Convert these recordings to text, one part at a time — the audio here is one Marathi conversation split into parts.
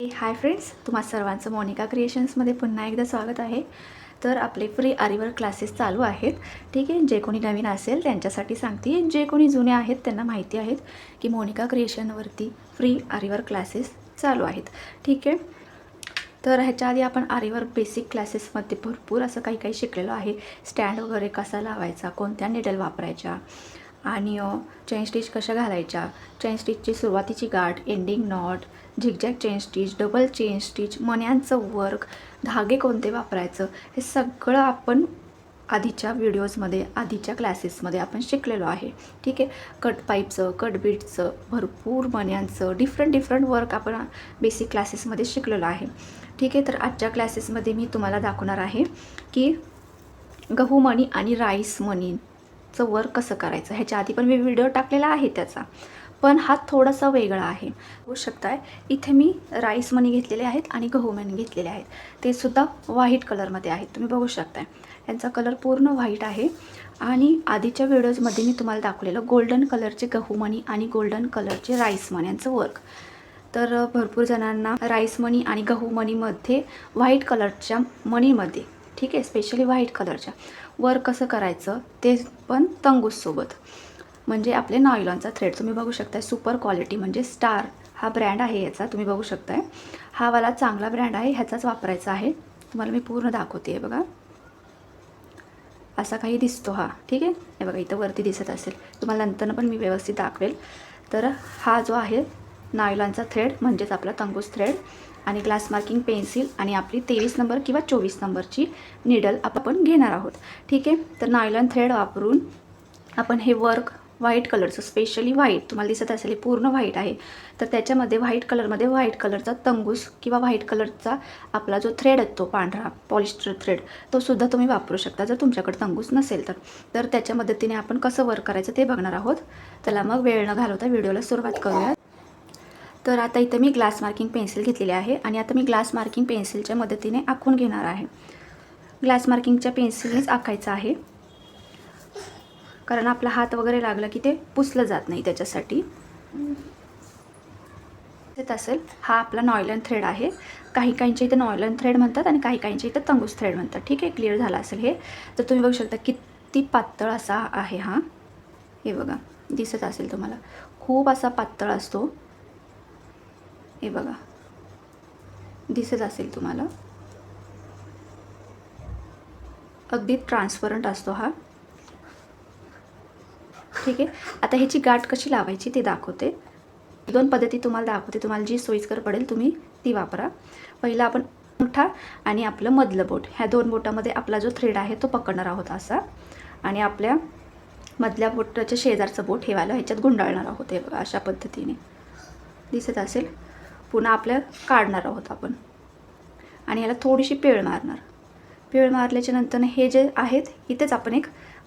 हाय फ्रेंड्स तुम्हा सर्वांचं मोनिका क्रिएशन्समध्ये पुन्हा एकदा स्वागत आहे. तर आपले फ्री आरीवर क्लासेस चालू आहेत. ठीक आहे जे कोणी नवीन असेल त्यांच्यासाठी सांगते. जे कोणी जुने आहेत त्यांना माहिती आहेत की मोनिका क्रिएशनवरती फ्री आरीवर क्लासेस चालू आहेत. ठीक आहे? तर ह्याच्या आधी आपण आरीवर बेसिक क्लासेसमध्ये भरपूर असं काही काही शिकलेलो आहे. स्टँड वगैरे कसा लावायचा कोणत्या निडल वापरायच्या आणि चेन स्टिच कशा घालायच्या? चेन स्टिचची सुरुवातीची गाठ ending knot zigzag chain stitch double chain stitch मण्यांचं work धागे कोणते वापरायचं? हे सगळं आपण आधीच्या व्हिडिओजमध्ये आधीच्या क्लासेसमध्ये आपण शिकलेलो आहे. ठीक आहे? कट पाईपचं कट बीटचं भरपूर मण्यांचं डिफरंट डिफरंट वर्क आपण बेसिक क्लासेसमध्ये शिकलेलो आहे. ठीक आहे? तर आजच्या क्लासेसमध्ये मी तुम्हाला दाखवणार आहे की गहू मणी आणि राईस चं वर्क कसं करायचं? ह्याच्या आधी पण मी व्हिडिओ टाकलेला आहे त्याचा. पण हा थोडासा वेगळा आहे. होऊ शकताय इथे मी राईस मनी घेतलेले आहेत आणि गहू मणी घेतलेले आहेत. ते सुद्धा व्हाईट कलरमध्ये आहेत. तुम्ही बघू शकताय. यांचा कलर पूर्ण व्हाईट आहे. आणि आधीच्या व्हिडिओजमध्ये मी तुम्हाला दाखवलेलं गोल्डन कलरचे गहू मणी आणि गोल्डन कलरचे राईस मणी यांचं वर्क तर भरपूर जणांना राईस मणी आणि गहू मणीमध्ये व्हाईट कलरच्या मणीमध्ये ठीक आहे स्पेशली व्हाईट कलरच्या वर कसं करायचं ते पण तंगूससोबत म्हणजे आपले नायलॉनचा थ्रेड तुम्ही बघू शकताय सुपर क्वालिटी म्हणजे स्टार हा ब्रँड आहे याचा तुम्ही बघू शकताय. हा वाला चांगला ब्रँड आहे ह्याचाच वापरायचा आहे. तुम्हाला मी पूर्ण दाखवते आहे बघा. असा काही दिसतो हा ठीक आहे? हे बघा इथं वरती दिसत असेल. तुम्हाला नंतरनं पण मी व्यवस्थित दाखवेल. तर हा जो आहे नायलॉनचा थ्रेड म्हणजेच आपला तंगूस थ्रेड आणि ग्लास मार्किंग पेन्सिल आणि आपली तेवीस नंबर किंवा चोवीस नंबरची निडल आपण घेणार आहोत. ठीक आहे? तर नायलॉन थ्रेड वापरून आपण हे वर्क व्हाईट कलरचं स्पेशली व्हाईट तुम्हाला दिसत असेल पूर्ण व्हाईट आहे. तर त्याच्यामध्ये व्हाईट कलरमध्ये व्हाईट कलरचा तंगूस किंवा व्हाईट कलरचा आपला जो थ्रेड असतो पांढरा पॉलिस्टर थ्रेड तो सुद्धा तुम्ही वापरू शकता जर तुमच्याकडे तंगूस नसेल तर. तर त्याच्या मदतीने आपण कसं वर्क करायचं ते बघणार आहोत. त्याला मग वेळ न घालवता व्हिडिओला सुरुवात करूया तर आता इथं मी ग्लास मार्किंग पेन्सिल घेतलेली आहे आणि आता मी ग्लास मार्किंग पेन्सिलच्या मदतीने आखून घेणार आहे. ग्लास मार्किंगच्या पेन्सिलनेच आखायचं आहे. कारण आपला हात वगैरे लागला की ते पुसलं जात नाही त्याच्यासाठी. येत असेल हा आपला नॉयलन थ्रेड आहे. काही काहींच्या इथं नॉयलन थ्रेड म्हणतात आणि काही काहींच्या इथं तंगूस थ्रेड म्हणतात. ठीक आहे? क्लिअर झाला असेल हे? तर तुम्ही बघू शकता किती पातळ असा आहे हा. हे बघा दिसत असेल तुम्हाला. खूप असा पातळ असतो. हे बघा. दिसत असेल तुम्हाला. अगदी ट्रान्सपरंट असतो हा. ठीक आहे. आता ह्याची गाठ कशी लावायची ते दाखवते. दोन पद्धती तुम्हाला दाखवते. तुम्हाला जी सोयीस्कर पडेल तुम्ही ती वापरा. पहिला आपण मोठा आणि आपलं मधलं बोट. ह्या दोन बोटामध्ये आपला जो थ्रेड आहे तो पकडणार आहोत असा. आणि आपल्या मधल्या बोटाच्या शेजारचं बोट ठेवायला ह्याच्यात गुंडाळणार आहोत. हे बघा अशा पद्धतीने. दिसत असेल? पुन्हा आपल्या काढणार आहोत आपण. आणि याला थोडीशी पेळ मारणार. पेळ मारल्याच्या नंतर हे जे आहेत इथेच आपण एक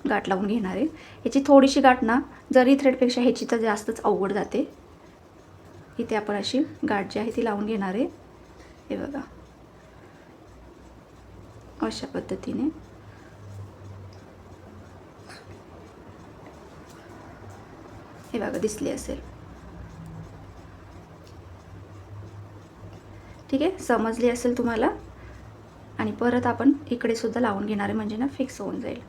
गाठ लावून घेणार आहे. ह्याची थोडीशी गाठ ना जरी थ्रेडपेक्षा ह्याची तर जास्तच अवघड जाते. इथे आपण अशी गाठ जी आहे ती लावून घेणार आहे. हे बघा. अशा पद्धतीने. हे बघा दिसली असेल. ठीक आहे? समजली असेल तुम्हाला? आणि परत आपण इकडे सुद्धा लावून घेणार आहे म्हणजे ना फिक्स होऊन जाईल.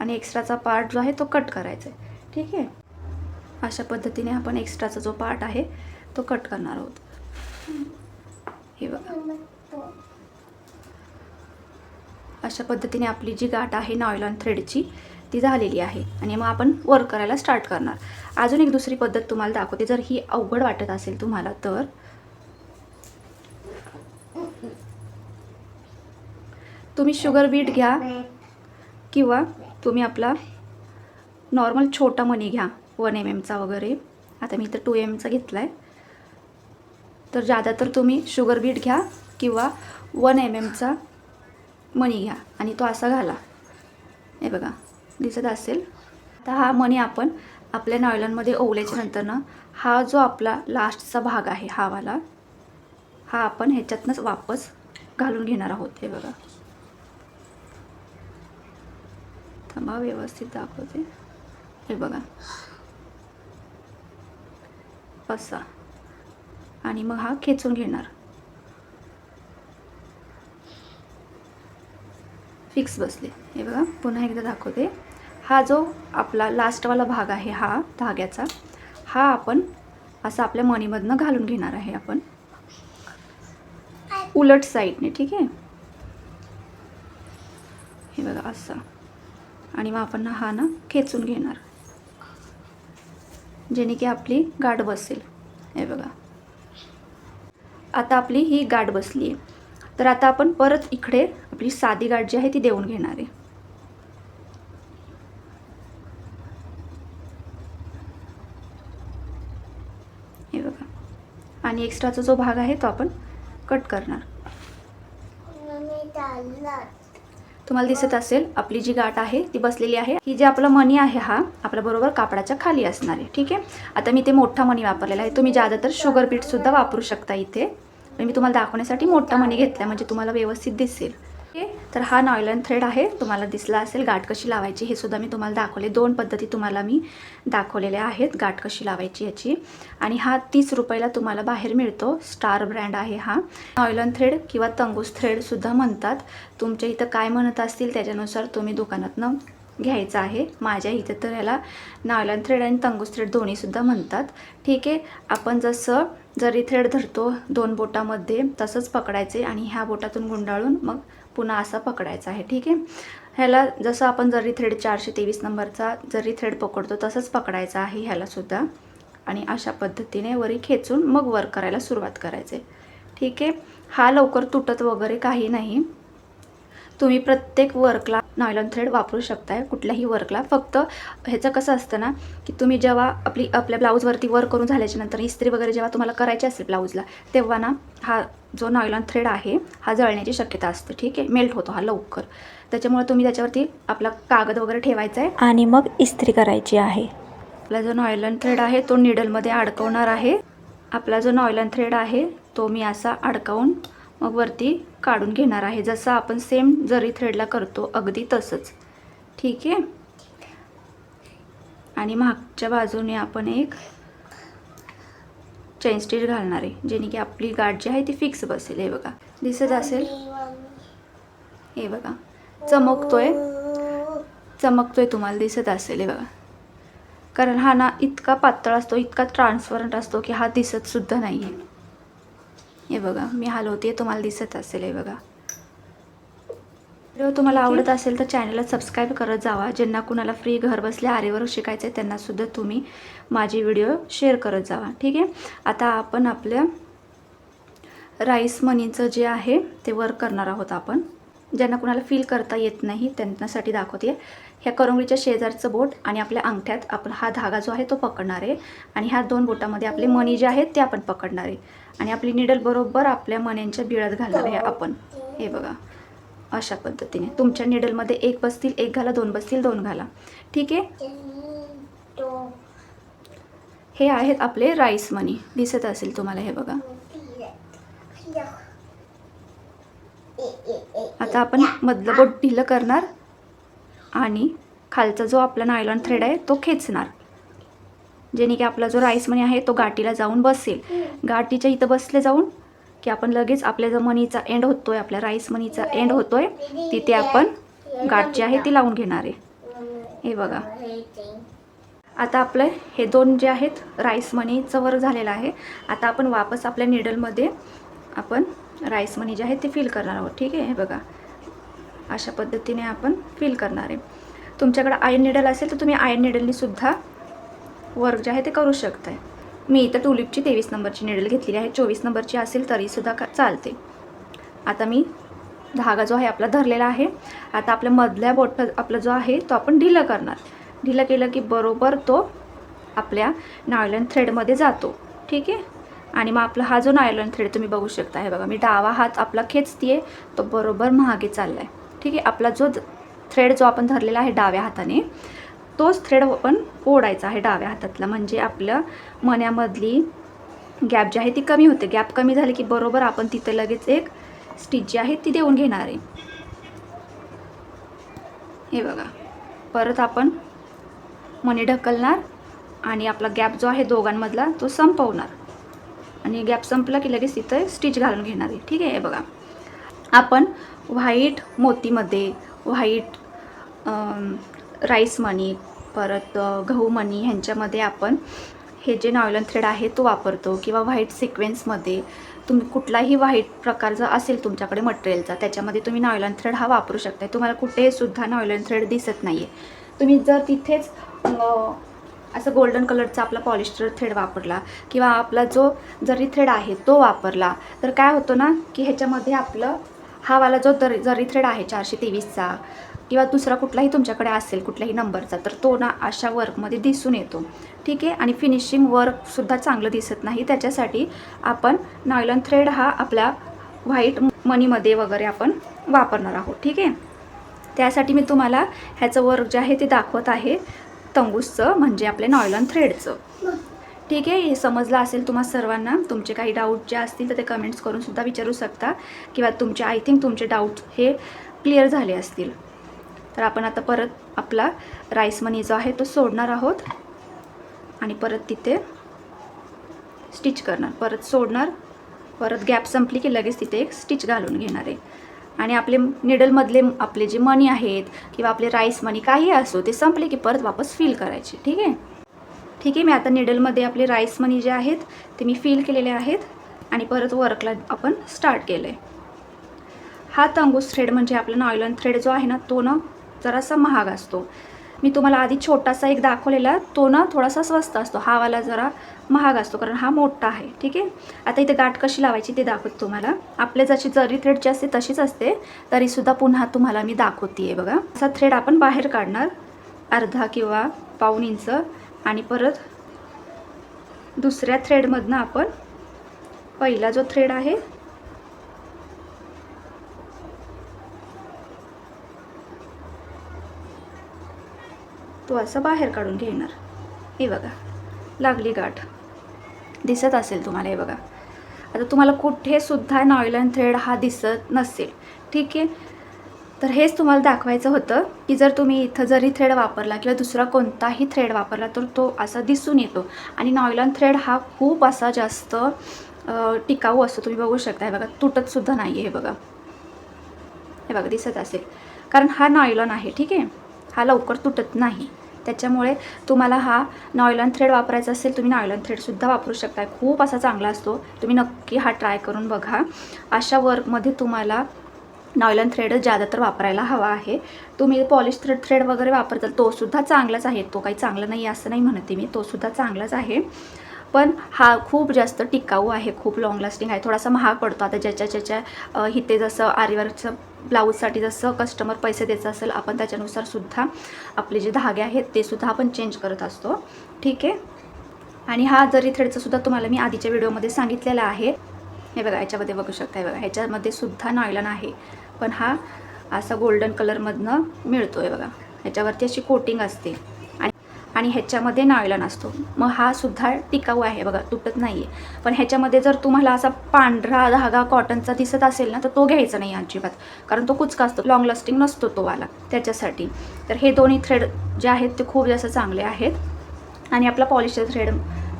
आणि एक्स्ट्राचा पार्ट जो आहे तो कट करायचा आहे. ठीक आहे? अशा पद्धतीने आपण एक्स्ट्राचा जो पार्ट आहे तो कट करणार आहोत. हे बघा. अशा पद्धतीने आपली जी गाठ आहे नॉयलॉन थ्रेडची ती झालेली आहे. आणि मग आपण वर्क करायला स्टार्ट करणार. अजून एक दुसरी पद्धत तुम्हाला दाखवते. जर ही अवघड वाटत असेल तुम्हाला तर तुम्ही शुगर बीट घ्या. किंवा तुम्ही आपला नॉर्मल छोटा मनी घ्या वन एम एमचा वगैरे. आता मी इथं टू एम एमचा घेतला आहे तर जादा तर तुम्ही शुगर बीट घ्या किंवा वन एम एमचा मनी घ्या आणि तो असा घाला. हे बघा दिसत असेल? आता हा मनी आपण आपल्या नॉयलॉनमध्ये ओवल्याच्या नंतर ना हा जो आपला लास्टचा भाग आहे हा वाला हा आपण ह्याच्यातनंच वापस घालून घेणार आहोत. हे बघा. थांबा व्यवस्थित दाखवते. हे बघा. असा. आणि मग हा खेचून घेणार. फिक्स बसले. हे बघा पुन्हा एकदा दाखवते. हा जो आपला लास्टवाला भाग आहे हा धाग्याचा हा आपण असा आपल्या मणीमधनं घालून घेणार आहे आपण. उलट साईडने ठीक आहे? हे बघा असं. आणि मग आपण हा ना खेचून घेणार. जेणे की आपली गाठ बसेल. हे बघा. आता आपली ही गाठ बसली आहे तर आता आपण परत इकडे आपली साधी गाठ जी आहे ती देऊन घेणार आहे. हे बघा. आणि एक्स्ट्राचा जो भाग आहे तो आपण कट करणार. तुम्हाला दिसत असेल आपली जी गाठ आहे ती बसलेली आहे. ही जे आपला मणी आहे हा आपल्या बरोबर कापडाच्या खाली असणार आहे ठीक आहे? आता मी ते मोठा मणी वापरलेला आहे. तुम्ही ज्यादा तर शुगर पीठ सुद्धा वापरू शकता इथे. म्हणजे मी तुम्हाला दाखवण्यासाठी मोठा मणी घेतला म्हणजे तुम्हाला व्यवस्थित दिसेल. तर हा नॉयलन थ्रेड आहे. तुम्हाला दिसला असेल गाठ कशी लावायची हे सुद्धा मी तुम्हाला दाखवले. दोन पद्धती तुम्हाला मी दाखवलेल्या आहेत गाठ कशी लावायची याची. आणि हा तीस रुपयाला तुम्हाला बाहेर मिळतो. स्टार ब्रँड आहे हा. नॉयलन थ्रेड किंवा तंगूस थ्रेडसुद्धा म्हणतात. तुमच्या इथं काय म्हणत असतील त्याच्यानुसार तुम्ही दुकानातनं घ्यायचं आहे. माझ्या इथं तर याला नॉयलन थ्रेड आणि तंगूस थ्रेड दोन्हीसुद्धा म्हणतात. ठीक आहे. आपण जसं जरी थ्रेड धरतो दोन बोटामध्ये तसंच पकडायचे आणि ह्या बोटातून गुंडाळून मग पुन्हा असा पकडायचा आहे ठीक आहे? ह्याला जसं आपण जरी थ्रेड चारशे तेवीस नंबरचा जरी थ्रेड पकडतो तसंच पकडायचा आहे ह्यालासुद्धा आणि अशा पद्धतीने वरी खेचून मग वर करायला सुरुवात करायचे. ठीक आहे? हा लवकर तुटत वगैरे काही नाही. तुम्ही प्रत्येक वर्कला नॉयलॉन थ्रेड वापरू शकताय कुठल्याही वर्कला फक्त ह्याचं कसं असतं ना की तुम्ही जेव्हा आपली आपल्या ब्लाऊजवरती वर्क करून झाल्याच्यानंतर इस्त्री वगैरे जेव्हा तुम्हाला करायची असेल ब्लाऊजला तेव्हा ना हा जो नॉयलॉन थ्रेड आहे हा जळण्याची शक्यता असते. ठीक आहे? मेल्ट होतो हा लवकर. त्याच्यामुळे तुम्ही त्याच्यावरती आपला कागद वगैरे ठेवायचा आहे आणि मग इस्त्री करायची आहे. आपला जो नॉयलन थ्रेड आहे तो निडलमध्ये अडकवणार आहे. आपला जो नॉयलन थ्रेड आहे तो मी असा अडकावून मग वरती काढून घेणार आहे. जसं आपण सेम जरी थ्रेडला करतो अगदी तसंच. ठीक आहे? आणि मागच्या बाजूने आपण एक चेन स्टिच घालणार आहे जेणे की आपली गाठ जी आहे ती फिक्स बसेल. हे बघा. दिसत असेल? हे बघा. चमकतोय? चमकतोय तुम्हाला दिसत असेल. हे बघा. कारण हा ना इतका पातळ असतो इतका ट्रान्सपरंट असतो की हा दिसत सुद्धा नाही आहे हे बघा मी हलवते तुम्हाला दिसत असेल हे बघा. व्हिडिओ तुम्हाला आवडत असेल तर चॅनलला सबस्क्राईब करत जावा. ज्यांना कुणाला फ्री घर बसल्या आरेवर शिकायचं आहे त्यांनासुद्धा तुम्ही माझे व्हिडिओ शेअर करत जावा. ठीक आहे? आता आपण आपल्या राईस मनीचं जे आहे ते वर्क करणार आहोत आपण. ज्यांना कुणाला फील करता येत नाही त्यांच्यासाठी दाखवते. ह्या करंगळीच्या शेजारचं बोट आणि आपल्या अंगठ्यात आपण हा धागा जो आहे तो पकडणार आहे. आणि ह्या दोन बोटामध्ये आपले मणी जे आहेत ते आपण पकडणार आहे. आणि आपली निडल बरोबर आपल्या मण्यांच्या बिळात घालणार आहे आपण. हे बघा. अशा पद्धतीने. तुमच्या निडलमध्ये एक बसतील एक घाला दोन बसतील दोन घाला. ठीक आहे? हे आहेत आपले राईस मनी दिसत असेल तुम्हाला हे बघा. आता आपण मधलं बोट ढिलं करणार. आणि खालचा जो आपला नायलॉन थ्रेड आहे तो खेचणार. जेणे की आपला जो राईस मनी आहे तो गाठीला जाऊन बसेल. गाठीच्या इथं बसले जाऊन की आपण लगेच आपल्या जो मनीचा एंड होतोय आपल्या राईस मनीचा एंड होतोय तिथे आपण गाठ जी आहे ती लावून घेणार आहे. हे बघा. आता आपलं हे दोन जे आहेत राईस मनीचं वर झालेलं आहे. आता आपण वापस आपल्या निडलमध्ये आपण राईस मनी जे आहे ते फिल करणार आहोत. ठीक आहे? हे बघा. अशा पद्धतीने आपण फिल करणार आहे. तुमच्याकडे आयन निडल असेल तर तुम्ही आयन निडलनीसुद्धा वर्क जे आहे ते करू शकताय. मी इथं टुलिपची तेवीस नंबरची निडल घेतलेली आहे. चोवीस नंबरची असेल तरीसुद्धा का चालते. आता मी धागा जो आहे आपला धरलेला आहे. आता आपल्या मधल्या बोट आपला जो आहे तो आपण ढिलं करणार. ढिलं केलं की बरोबर तो आपल्या नायलॉन थ्रेडमध्ये जातो. ठीक आहे? आणि मग आपला हा जो नायलॉन थ्रेड तुम्ही बघू शकता. हे बघा मी डावा हात आपला खेचतीये तो बरोबर महागे चालला आहे ठीक आहे? आपला जो थ्रेड जो आपण धरलेला आहे डाव्या हाताने तोच थ्रेड आपण ओढायचा आहे डाव्या हातातला. म्हणजे आपलं मण्यामधली गॅप जी आहे ती कमी होते. गॅप कमी झाली की बरोबर आपण तिथं लगेच एक स्टिच जी आहे ती देऊन घेणार आहे. हे बघा. परत आपण मणी ढकलणार आणि आपला गॅप जो आहे दोघांमधला तो संपवणार. आणि गॅप संपला की लगेच तिथं स्टिच घालून घेणार आहे. ठीक आहे? हे बघा. आपण व्हाईट मोतीमध्ये व्हाईट राईस मनी परत गहू मणी ह्यांच्यामध्ये आपण हे जे नॉयलन थ्रेड आहे तो वापरतो किंवा व्हाईट सिक्वेन्समध्ये तुम्ही कुठलाही व्हाईट प्रकारचा असेल तुमच्याकडे मटेरियलचा त्याच्यामध्ये तुम्ही नॉयलन थ्रेड हा वापरू शकता तुम्हाला कुठेसुद्धा नॉयलन थ्रेड दिसत नाही आहे तुम्ही जर तिथेच असं गोल्डन कलरचा आपला पॉलिस्टर थ्रेड वापरला किंवा आपला जो जरी थ्रेड आहे तो वापरला तर काय होतो ना की ह्याच्यामध्ये आपलं हा वाला जो दरी जरी थ्रेड आहे चारशे तेवीसचा किंवा दुसरा कुठलाही तुमच्याकडे असेल कुठल्याही नंबरचा तर तो ना अशा वर्कमध्ये दिसून येतो. ठीक आहे? आणि फिनिशिंग वर्कसुद्धा चांगलं दिसत नाही. त्याच्यासाठी आपण नॉयलन थ्रेड हा आपल्या व्हाईट मनीमध्ये वगैरे आपण वापरणार आहोत. ठीक आहे? त्यासाठी मी तुम्हाला ह्याचं वर्क जे आहे ते दाखवत आहे तंगूसचं म्हणजे आपले नॉयलन थ्रेडचं ठीक आहे हे समजलं असेल तुम्हा सर्वांना. तुमचे काही डाऊट जे असतील तर ते कमेंट्स करून सुद्धा विचारू शकता. किंवा तुमचे आय थिंक तुमचे डाऊट हे क्लिअर झाले असतील. तर आपण आता परत आपला राईस मनी जो आहे तो सोडणार आहोत. आणि परत तिथे स्टिच करणार. परत सोडणार. परत गॅप संपली की लगेच तिथे एक स्टिच घालून घेणार आहे. आणि आपले निडलमधले आपले जे मनी आहेत किंवा आपले राईस मनी काही असो ते संपले की परत वापस फिल करायचे. ठीक आहे? ठीक आहे मी आता निडलमध्ये आपले राईस मनी जे आहेत ते मी फील केलेले आहेत आणि परत वर्कला आपण स्टार्ट केलं आहे हा तंगूस थ्रेड म्हणजे आपला नॉयलन थ्रेड जो आहे ना तो ना जरासा महाग असतो. मी तुम्हाला आधी छोटासा एक दाखवलेला तो ना थोडासा स्वस्त असतो. हा वाला जरा महाग असतो कारण हा मोठा आहे ठीक आहे? आता इथे गाठ कशी लावायची ते दाखवते तुम्हाला. आपले जशी जरी थ्रेडची असते तशीच असते. तरीसुद्धा पुन्हा तुम्हाला मी दाखवते आहे बघा. असा थ्रेड आपण बाहेर काढणार अर्धा किंवा पाऊन इंच. आणि परत दुसऱ्या थ्रेडमधनं आपण पहिला जो थ्रेड आहे तो असं बाहेर काढून घेणार. हे बघा लागली गाठ. दिसत असेल तुम्हाला हे बघा. आता तुम्हाला कुठेसुद्धा नॉयलन थ्रेड हा दिसत नसेल. ठीक आहे? तर हेच तुम्हाला दाखवायचं होतं की जर तुम्ही इथं जरी थ्रेड वापरला किंवा दुसरा कोणताही थ्रेड वापरला तर तो असा दिसून येतो. आणि नॉयलॉन थ्रेड हा खूप असा जास्त टिकाऊ असतो. तुम्ही बघू शकता. हे बघा तुटतसुद्धा नाही आहे हे बघा. हे बघा दिसत असेल. कारण हा नॉयलॉन आहे ठीक आहे? हा लवकर तुटत नाही. त्याच्यामुळे तुम्हाला हा नॉयलॉन थ्रेड वापरायचा असेल तुम्ही नॉयलॉन थ्रेडसुद्धा वापरू शकता खूप असा चांगला असतो. तुम्ही नक्की हा ट्राय करून बघा. अशा वर्कमध्ये तुम्हाला नॉयलॉन थ्रेडच ज्यादातर वापरायला हवा आहे. तुम्ही पॉलिश थ्रेड थ्रेड वगैरे वापरताल तोसुद्धा चांगलाच आहे. तो काही चांगला नाही असं नाही म्हणते मी. तोसुद्धा चांगलाच आहे. पण हा खूप जास्त टिकाऊ आहे. खूप लॉंग लास्टिंग आहे. थोडासा महाग पडतो. आता ज्याच्या ज्याच्या हिते जसं आरीवर्कचं ब्लाऊजसाठी जसं कस्टमर पैसे द्यायचं असेल आपण त्याच्यानुसार सुद्धा आपले जे धागे आहेत ते सुद्धा आपण चेंज करत असतो. ठीक आहे? आणि हा जरी थ्रेडचं सुद्धा तुम्हाला मी आधीच्या व्हिडिओमध्ये सांगितलेला आहे. हे बघा याच्यामध्ये बघू शकता हे बघा. ह्याच्यामध्ये सुद्धा नॉयलन आहे. पण हा असा गोल्डन कलरमधनं मिळतो आहे बघा. ह्याच्यावरती अशी कोटिंग असते. आणि आणि ह्याच्यामध्ये नॉयलन असतो. मग हा सुद्धा टिकाऊ आहे बघा तुटत नाही आहे पण ह्याच्यामध्ये जर तुम्हाला असा पांढरा धागा कॉटनचा दिसत असेल ना तर तो घ्यायचा नाही अजिबात. कारण तो कुचका असतो लॉंग लास्टिंग नसतो तो वाला त्याच्यासाठी. तर हे दोन्ही थ्रेड जे आहेत ते खूप जास्त चांगले आहेत. आणि आपला पॉलिशर थ्रेड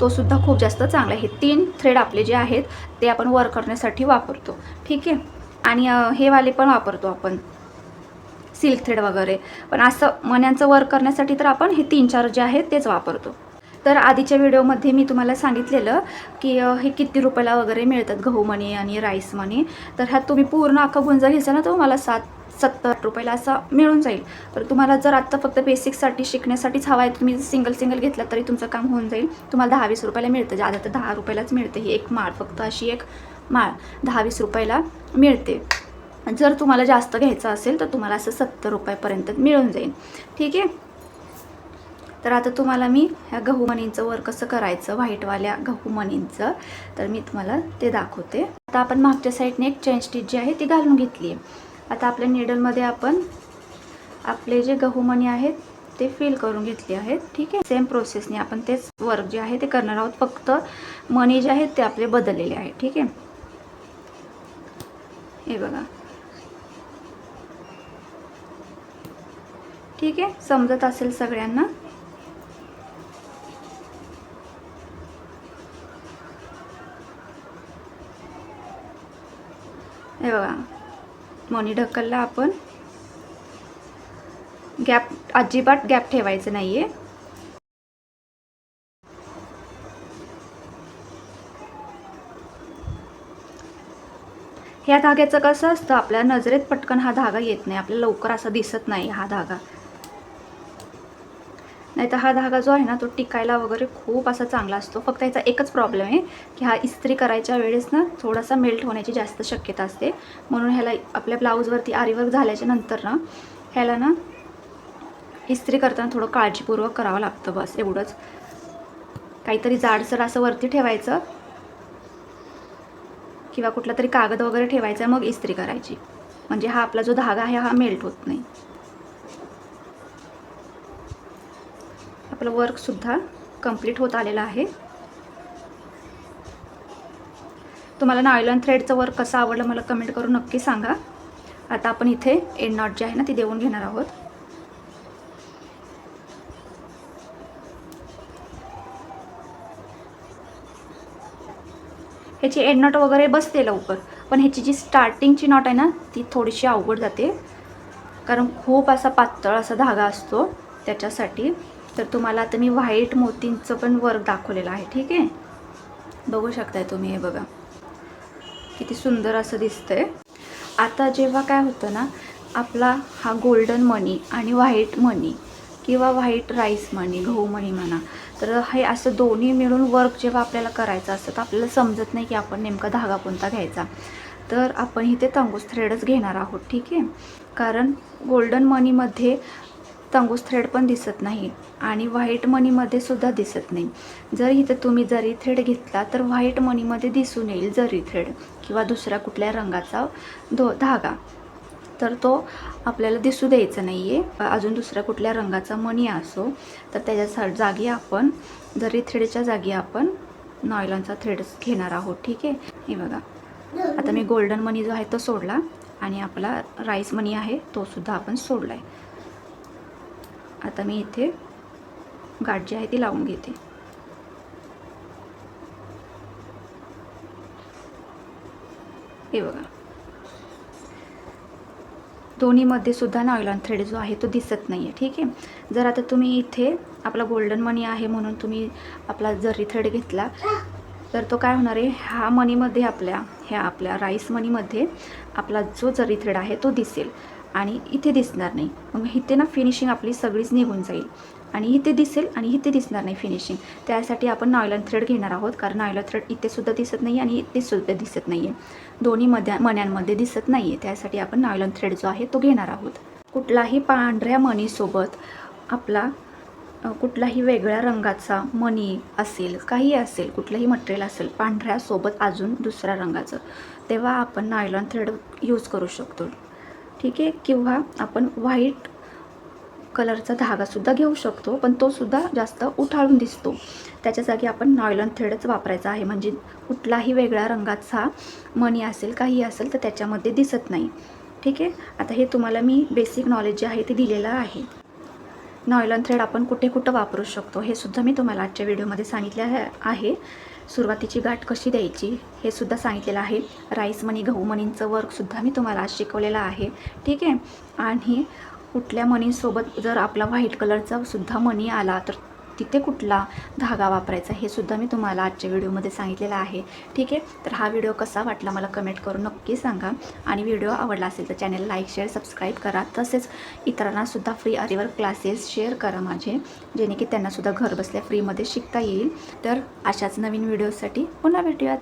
तो सुद्धा खूप जास्त चांगला आहे. हे तीन थ्रेड आपले जे आहेत ते आपण वर करण्यासाठी वापरतो. ठीक आहे? आणि हे वाले पण वापरतो आपण. सिल्क थ्रेड वगैरे. पण असं मण्यांचं वर्क करण्यासाठी तर आपण हे तीन चार जे आहेत तेच वापरतो. तर आधीच्या व्हिडिओमध्ये मी तुम्हाला सांगितलेलं की हे किती रुपयाला वगैरे मिळतात गहू मणी आणि राईस मणी तर ह्यात तुम्ही पूर्ण अख्खा गुंजा घ्यायचा ना तो मला सात सत्तर रुपयाला असं मिळून जाईल. तर तुम्हाला जर आत्ता फक्त बेसिकसाठी शिकण्यासाठीच हवा आहे तुम्ही सिंगल सिंगल घेतला तरी तुमचं काम होऊन जाईल. तुम्हाला दहा वीस रुपयाला मिळतं. ज्यादा तर दहा रुपयालाच मिळते ही एक माळ. फक्त अशी एक माळ दहा वीस रुपयाला मिळते. जर तुम्हाला जास्त घ्यायचं असेल तर तुम्हाला असं सत्तर रुपयापर्यंत मिळून जाईल. ठीक आहे? तर आता तुम्हाला मी ह्या गहू मणींचं वर कसं करायचं व्हाईटवाल्या गहू मणींचं तर मी तुम्हाला ते दाखवते. आता आपण मागच्या साईडने एक चेन स्टिच जी आहे ती घालून घेतली आहे. आता आपल्या निडलमध्ये आपण आपले जे गहू मणी आहेत ते फिल करून घेतले आहेत. ठीक आहे? सेम प्रोसेसने आपण तेच वर्क जे आहे ते करणार आहोत. फक्त मणी जे आहेत ते आपले बदललेले आहेत ठीक आहे? हे बघा. ठीक आहे समजत असेल सगळ्यांना. हे बघा मनी ढकलला आपण. गॅप अजिबात गॅप ठेवायचं नाही आहे ह्या धाग्याचं कसं असतं? आपल्या नजरेत पटकन हा धागा येत नाही. आपल्याला लवकर असा दिसत नाही हा धागा. नाही तर हा धागा जो आहे ना तो टिकायला वगैरे खूप असा चांगला असतो. फक्त याचा एकच प्रॉब्लेम आहे की हा इस्त्री करायच्या वेळेस ना थोडासा मेल्ट होण्याची जास्त शक्यता असते. म्हणून ह्याला आपल्या ब्लाऊजवरती आरीवर्क झाल्याच्यानंतर ना ह्याला ना इस्त्री करताना थोडं काळजीपूर्वक करावं लागतं बस एवढंच. काहीतरी जाडसर असं वरती ठेवायचं किंवा कुठला तरी कागद वगैरे ठेवायचा मग इस्त्री करायची. म्हणजे हा आपला जो धागा आहे हा मेल्ट होत नाही. आपलं वर्कसुद्धा कंप्लीट होत आलेलं आहे. तुम्हाला नायलॉन थ्रेडचं वर्क कसं आवडलं मला कमेंट करून नक्की सांगा. आता आपण इथे एंड नॉट जी आहे ना ती देऊन घेणार आहोत. ह्याची एंड नॉट वगैरे बसते लवकर. पण ह्याची जी स्टार्टिंगची नॉट आहे ना ती थोडीशी अवघड जाते. कारण खूप असा पातळ असा धागा असतो त्याच्यासाठी. तर तुम्हाला आता मी व्हाईट मोतींचं पण वर्क दाखवलेलं आहे ठीक आहे? बघू शकताय तुम्ही हे बघा. किती सुंदर असं दिसतंय. आता जेव्हा काय होतं ना आपला हा गोल्डन मनी आणि व्हाईट मनी किंवा व्हाईट राईस मनी गहू मणी म्हणा तर हे असं दोन्ही मिळून वर्क जेव्हा आपल्याला करायचं असतं तर आपल्याला समजत नाही की आपण नेमका धागा कोणता घ्यायचा. तर आपण इथे तंगूस थ्रेडच घेणार आहोत ठीक आहे? कारण गोल्डन मनीमध्ये तंगूस थ्रेड पण दिसत नाही आणि व्हाईट मनीमध्ये सुद्धा दिसत नाही. जर इथं तुम्ही जरी थ्रेड घेतला तर व्हाईट मनीमध्ये दिसून येईल जरी थ्रेड किंवा दुसऱ्या कुठल्या रंगाचा धो धागा. तर तो आपल्याला दिसू द्यायचा नाही आहे अजून दुसऱ्या कुठल्या रंगाचा मणी असो तर त्याच्या जागी आपण जरी थ्रेडच्या जागी आपण नॉयलॉनचा थ्रेड घेणार आहोत ठीक? आहे हे बघा. आता मी गोल्डन मनी जो आहे तो सोडला आणि आपला राईस मनी आहे तो सुद्धा आपण सोडला आहे आता मी इथे गाठ जी आहे ती लावून घेते. हे बघा. दोन्हीमध्ये सुद्धा नॉयलॉन थ्रेड जो आहे तो दिसत नाही आहे ठीक आहे? जर आता तुम्ही इथे आपला गोल्डन मनी आहे म्हणून तुम्ही आपला जरी थ्रेड घेतला तर तो काय होणार आहे? ह्या मनीमध्ये आपल्या ह्या आपल्या राईस मनीमध्ये आपला जो जरी थ्रेड आहे तो दिसेल. आणि इथे दिसणार नाही. मग इथे ना फिनिशिंग आपली सगळीच निघून जाईल. आणि इथे दिसेल आणि इथे दिसणार नाही फिनिशिंग त्यासाठी आपण नॉयलन थ्रेड घेणार आहोत. कारण नॉयलन थ्रेड इथे सुद्धा दिसत नाही आणि इथे सुद्धा दिसत नाही आहे दोन्ही मध्या मण्यांमध्ये दिसत नाही आहे त्यासाठी आपण नायलॉन थ्रेड जो आहे तो घेणार आहोत. कुठलाही पांढऱ्या मणीसोबत आपला कुठलाही वेगळ्या रंगाचा मणी असेल काही असेल कुठलंही मटेरियल असेल पांढऱ्यासोबत अजून दुसऱ्या रंगाचं तेव्हा आपण नायलॉन थ्रेड यूज करू शकतो. ठीक आहे? किंवा आपण व्हाईट कलरचा धागासुद्धा घेऊ शकतो पण तोसुद्धा जास्त उठाळून दिसतो. त्याच्या जागी आपण नॉयलॉन थ्रेडच वापरायचा आहे. म्हणजे कुठलाही वेगळ्या रंगाचा मणी असेल काही असेल तर त्याच्यामध्ये दिसत नाही. ठीक आहे? आता हे तुम्हाला मी बेसिक नॉलेज जे आहे ते दिलेलं आहे. नॉयलॉन थ्रेड आपण कुठे कुठं वापरू शकतो हे सुद्धा मी तुम्हाला आजच्या व्हिडिओमध्ये सांगितले आहे सुरुवातीची गाठ कशी द्यायची हे सुद्धा सांगितलेलं आहे. राईस मनी गहू मनींचं वर्कसुद्धा मी तुम्हाला आज शिकवलेलं आहे. ठीक आहे? आणि कुठल्या मनीसोबत जर आपला व्हाईट कलरचा सुद्धा मनी आला तर तिथे कुठला धागा वापरायचा हे सुद्धा मी तुम्हाला आजच्या व्हिडिओमध्ये सांगितलेलं आहे. ठीक आहे? तर हा व्हिडिओ कसा वाटला मला कमेंट करून नक्की सांगा. आणि व्हिडिओ आवडला असेल तर चॅनल लाईक शेअर सबस्क्राईब करा. तसेच इतरांनासुद्धा फ्री अरिवर क्लासेस शेअर करा माझे जेणे की त्यांनासुद्धा घर बसल्या फ्रीमध्ये शिकता येईल. तर अशाच नवीन व्हिडिओसाठी पुन्हा भेटूयात.